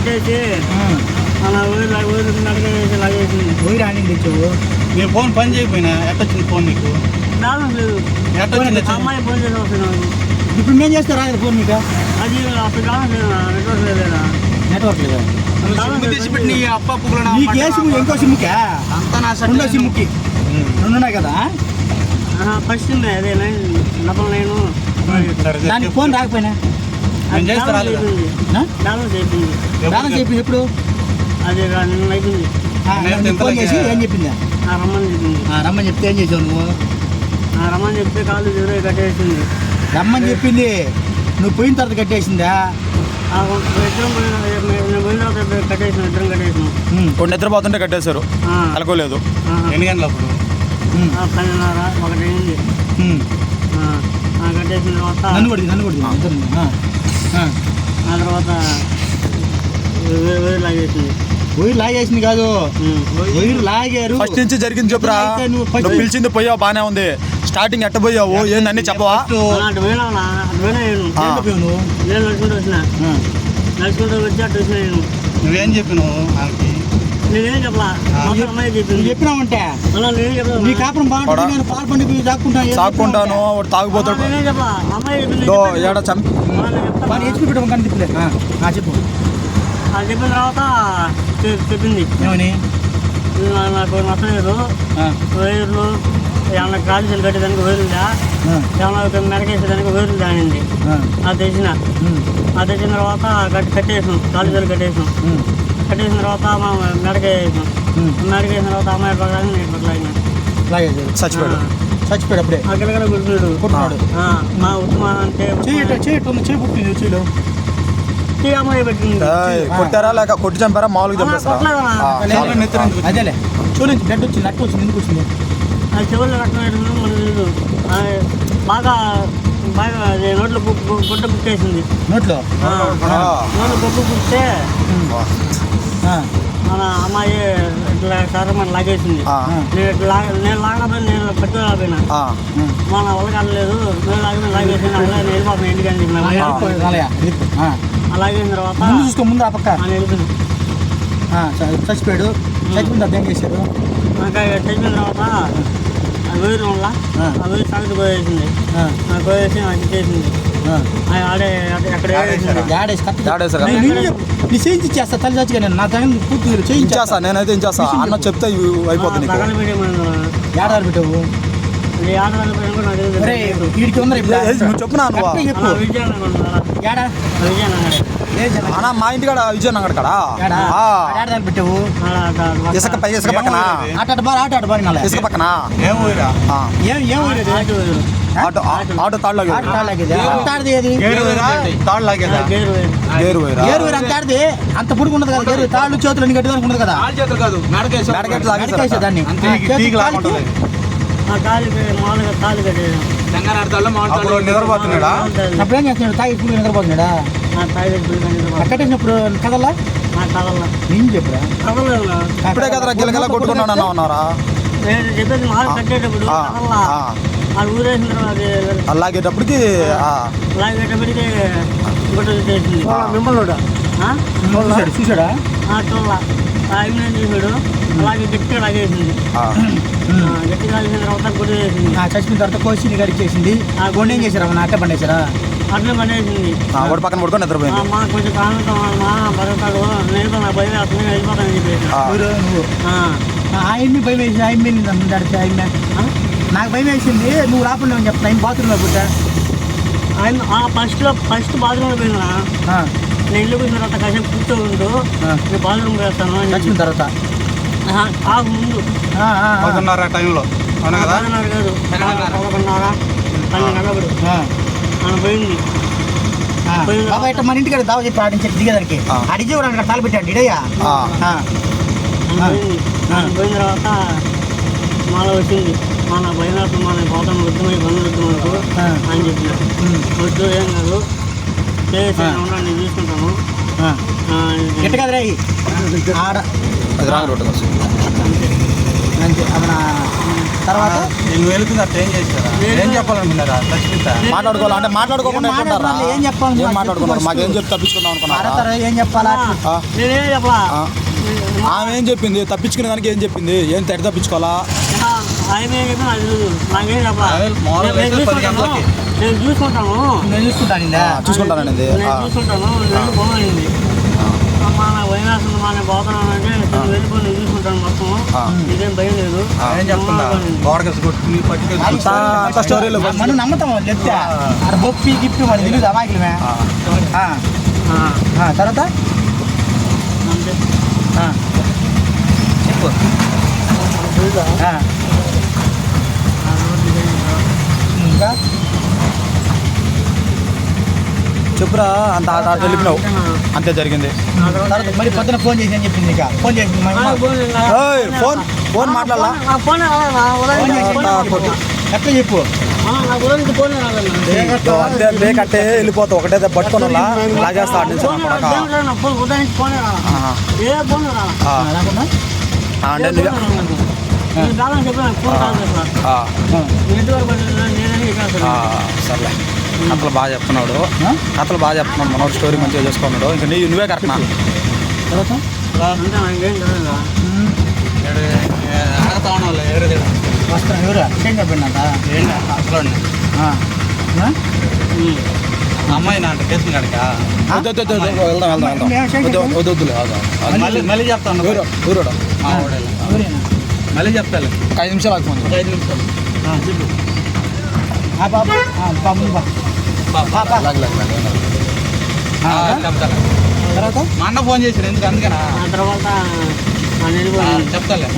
కట్టేసి అలా ఊరి ఊరి నడిగేసి లాగేసింది పోయి రాని తెచ్చావు నీ ఫోన్ పని చేయకపోయినా ఎట్టొచ్చింది ఫోన్ నీకు? బ్యాలెన్స్ లేదు. ఆ అమ్మాయి ఫోన్ చేసి వస్తున్నాను ఇప్పుడు మేము చేస్తారా ఫోన్ మీకు అది అప్పుడు లేదా? నెట్వర్క్ లేదా? నెట్వర్క్ లేదా? పట్ల సిమ్ ఇంకో సిమ్కా అంతా నా రెండో సిమ్కి రెండు ఉన్నాయి కదా? ఫస్ట్ ఉంది అదే నైన్ డబల్ నైన్. దానికి. ఫోన్ రాకపోయినా? నేను చేస్తా రాలేదా? బ్యాలెన్స్ చెప్పింది ఎప్పుడు? అది అయిపోయింది. ఫోన్. చేసి ఏం చెప్పిందా? ఆ రమ్మని చెప్పింది. ఆ, రమ్మని చెప్తే ఏం చేసావు నువ్వు? ఆ రమ్మని చెప్తే కాలు ఎదురు కట్టేసింది. రమ్మని చెప్పింది. నువ్వు పోయిన తర్వాత కట్టేసిందా? ఆ ఇద్దరం పోయిన నేను పోయిన తర్వాత కట్టేసిన. ఇద్దరం కట్టేసినాం. ఉమ్, ఇప్పుడు నిద్రపోతుంటే కట్టేశారు. ఆహా. ఎన్ని గంటలు అప్పుడు? పన్నెండున్నర ఒకటి అయింది. ఉమ్. ఆ, ఆ, కట్టేసిన తర్వాత నన్ను కొడుతుంది నన్ను కొడుతుంది. ఆ, తర్వాత వేరు లాగేసింది. వైర్ లాగేసింది కాదు. వైర్ లాగారు. ఫస్ట్ నుంచి జరిగింది చెప్పురా. నువ్వు పిలిచింది పోయావు? బానే ఉంది. స్టార్టింగ్ ఎట్ట పోయావు? ఏందని చెప్పవా? అటు పోయినా అటు పోయినా నేను. నడుచుకుంటూ వచ్చిన. నడుచుకుంటూ వచ్చి అటు వచ్చిన నేను. నువ్వేం చెప్పినావు? ఆమెకి? నేనేం చెప్పలా? చెప్పలా నీ కాపురం బాగుంటుంది నేను పాలు పండుగ దాక్కుంటాను సాక్కుంటాను వాడు తాగుపోతాడు నేనేం చెప్పలా? అమ్మాయి ఏడ చంపి హెచ్పి చెప్పు. అది చెప్పిన తర్వాత చెప్పింది. ఏమని? నాకు నచ్చలేదు. వైర్లు ఏమన్నా కాలుష్యాలు కట్టేదానికి వైరుందా ఏమన్నా మెడకేసేదానికి వైరుందా అనింది. ఆ, అది తెచ్చిన. అది తెచ్చిన తర్వాత కట్టి కట్టేసాం కాలుష్యాలు కట్టేసాం కట్టేసిన తర్వాత మా. మెడకేసిన తర్వాత అమ్మాయి పక్కన నేను పక్కన లాగేసాడు చచ్చిపోయాడు. చచ్చిపోయాడు అప్పుడే. కొడుతున్నాడు కొట్టున్నాడు ఆ, మా ఉత్తమా అంటే చేయట చేయటం చేయి పుట్టింది చేయిలో ఈ అమ్మాయి పెట్టింది? ఏయ్, కొట్టారా లేక కొట్టి చంపారా? మామూలుగా చంపేస్తారా? అదేలే. చూడండి బ్లడ్ వచ్చింది అట్టు వచ్చింది ఎందుకు వచ్చింది? చెవుల్లో ఆ, బాగా బాగా నోట్లో గుడ్డ నోట్లో. నోట్లో గుడ్డ కుట్టే ఆ, మన అమ్మాయి ఇట్లా సరే మన లాగేసింది నేను ఇట్లా లాగ నేను లాగకపోయినా నేను ఆ. ఆ. మన వల్ల కాలేదు నేను లాగపోయిన లాగేసింది అలా నేను వెళ్ళిపోతాను ఇంటికి అని చెప్పిన వెళ్ళిపో, రాలయ్యా, వెళ్ళిపో. ఆ. అలాగేసిన తర్వాత ముందు చూసుకో ముందు ఆ పక్క వెళ్ళిపోయింది చచ్చిపోయాడు. చచ్చిపోయింది అర్థం చేశారు? ఇంకా చచ్చిపోయిన తర్వాత ఆ వేరు వల్ల ఆ. వేరు సాగుతూ పోయేసింది. పోయేసి నాకు ఇచ్చేసింది. చేయించి తల్లి చచ్చిగా నేను. నా చేయించేస్తా నేనైతే ఇంచేస్తా. అన్న చెప్తే అయిపోతుంది ఏడాది పెట్టావు. వీడికి ఉందా ఏ, చెప్పు? ఏడా. ఏ? అన్న మా ఇంటికాడ విజయనగర్ కాడ? ఏడా ఆ, ఏడాది పెట్టావు? ఇసుక పై ఇసుక పక్కన. ఏమో ఇది. ఆట ఆట బాగా ఆట ఆట బాగా నాలే ఇసుక పక్కన. ఏం ఊరా? ఏం ఏం ఊరేది? ఆటు. ఆటో ఆటో ఆట ఏది? గేరు ఊరా? తాడు లాగేదా? గేరు. గేరు గేరు ఊరు అంత ఉండదు కదా గేరు తాళ్ళు చేతులు అన్ని గట్టి వరకు ఉండదు కదా చేతులు నడకేసి దాన్ని. ఈ చేతులు తీగ కాలికి- లాగుంటుంది ఆ తాళికి మామూలుగా తాళి కట్టేది అప్పుడు నిద్రపోతున్నాడా? అప్పుడు ఏం చేస్తున్నాడు? తాగి ఇప్పుడు నిద్రపోతున్నాడా? ఆ కదల నేను చెప్పురా? కదలేదు ఇప్పుడే కదరా గిలగిల కొట్టుకున్నాడు అన్న ఉన్నారా నేను చెప్పేది కట్టేటప్పుడు కదల ఊరేసిన తర్వాత లాగేటప్పటికి మిమ్మల్ని చూసాడు? చూడాల. అలాగే గట్టిగా లాగేసింది. ఆ. ఆ, గట్టిగా లాగేసిన తర్వాత చచ్చిపోయిన తర్వాత కోసి నీ గడికి చేసింది ఆ గుండె ఏం చేశారా అట్ట పండేశారా? అట్లే పడేసింది ఆ, ఒకటి పక్కన పడుకొని నిద్రపోయింది. మా కొంచెం కారణం మా బతుకుతాడు. నేను నా భయం వేస్తుంది వెళ్ళిపోతానని చెప్పేసి. ఆయన్ని భయం వేసి ఆయన మీద నడిచి ఆయన ఆ? నాకు భయం వేసింది నువ్వు రాకుండా అని చెప్తా ఆయన బాత్రూంలో పుట్టా. ఆయన ఆ ఫస్ట్లో ఫస్ట్ బాత్రూమ్లో పోయినా నేను ఇల్లు కూర్చున్న తర్వాత కాసేపు కూర్చోకుంటూ ఆ. నేను బాత్రూమ్ వేస్తాను చచ్చిపోయిన తర్వాత. ముందు. పదున్నర టైంలో అవునా కదా? పదకొండున్నర కాదు. పదకొండున్నర. పన్నెండు పోయింది ఆ. బాబా ఇట్ట మన ఇంటికి దావ చెప్పి ఆడించి దిగేదానికి. అడిగి అక్కడ తాలు పెట్టాడు ఇడయ్యా. పోయిన తర్వాత మాలో వచ్చింది. మన వేస్తుంది మన పోతాం వద్దు మీ బంధువులు వద్దు మనకు ఆ. అని చెప్పిన వద్దు ఏం కాదు. నేను చూసుకుంటాను. ఎట్ట కదరా? ఆడ. అది రాంగ్ కోసం అంతే. నా తర్వాత? నేను వెళ్తుంది అట్లా ఏం చేస్తారా ఏం చెప్పాలనుకున్నారా మాట్లాడుకోవాలి? అంటే మాట్లాడుకోకుండా ఏం ఎట్లుంటారా? ఏం చెప్పాలి? ఏం మాట్లాడుకున్నారు? మాకేం చెప్పి తప్పించుకుందాం అనుకున్నారా? ఏం చెప్పాలా? ఆ, నేనేం చెప్పలా? ఆ. ఆమె ఏం చెప్పింది? తప్పించుకునే దానికి ఏం చెప్పింది? ఏం తెడి తప్పించుకోవాలా? ఆయన ఏం చెప్పినా అది తెలియదు. నాకేం చెప్పలా? అదే మామూలుగా నేను అయితే పది చూసుకుంటాను. గంటలకి. నేను చూసుకుంటాను. నేను చూసుకుంటాను. ఆ, చూసుకుంటానండి. నేను చూసుకుంటాను. మా నా వైనాసం మా నేను పోతున్నాను అంటే నేను వెళ్ళిపోయి చూసుకుంటాను మొత్తం. ఇదేం భయం లేదు. ఏం చెప్తుందా గోడకేసి కొట్టుకుని పట్టుకెళ్ళి అంతా అంత స్టోరీలో మనం నమ్ముతాం చెప్తే అక్కడ బొప్పి గిప్పి మనకి తెలియదు అమాయకులమే ఆ, ఆ, ఆ, తర్వాత? చెప్పు తెలీదా? ఆ, ఇంకా చెప్పురా అంత ఆట వెళ్ళిపోయినావు. అంతే జరిగింది. మరి పొద్దున ఫోన్ చేసి అని చెప్పింది ఇక ఫోన్ అమ్మ. ఫోన్ ఫోన్ మాట్లాడాలా? చేసి. ఎట్లా చెప్పు? అంతే వెళ్ళిపోతావు. ఒకటే పట్టుకొని లాగేస్తా అటు నుంచి సర్లే. కథలు బాగా చెప్తున్నాడు? కథలు బాగా చెప్తున్నాడు మనోడు స్టోరీ మంచిగా చేసుకున్నాడు. ఇంకా నీ నువ్వే కరెక్ట్ నా తర్వాత అంతే నాకేం తెలియదు అడగతా ఉన్నావు ఏరేది వస్త్రం ఎవరు? చేంజ్ అయిపోయినాక ఏంటి? అసలు అమ్మాయి నా కేసు వెళ్దాం వెళ్దాం వెళ్దాం. మళ్ళీ మళ్ళీ చెప్తాను. ఊరు ఊరోడా మళ్ళీ చెప్తాలే. ఒక ఐదు నిమిషాలు ఆగి ఫోన్ చేయి. ఐదు నిమిషాలు. బాబు బాబు చెప్తాలే తర్వాత? మా అన్న ఫోన్ చేశాడు ఎందుకు? అందుకనా? ఆ తర్వాత చెప్తాలే?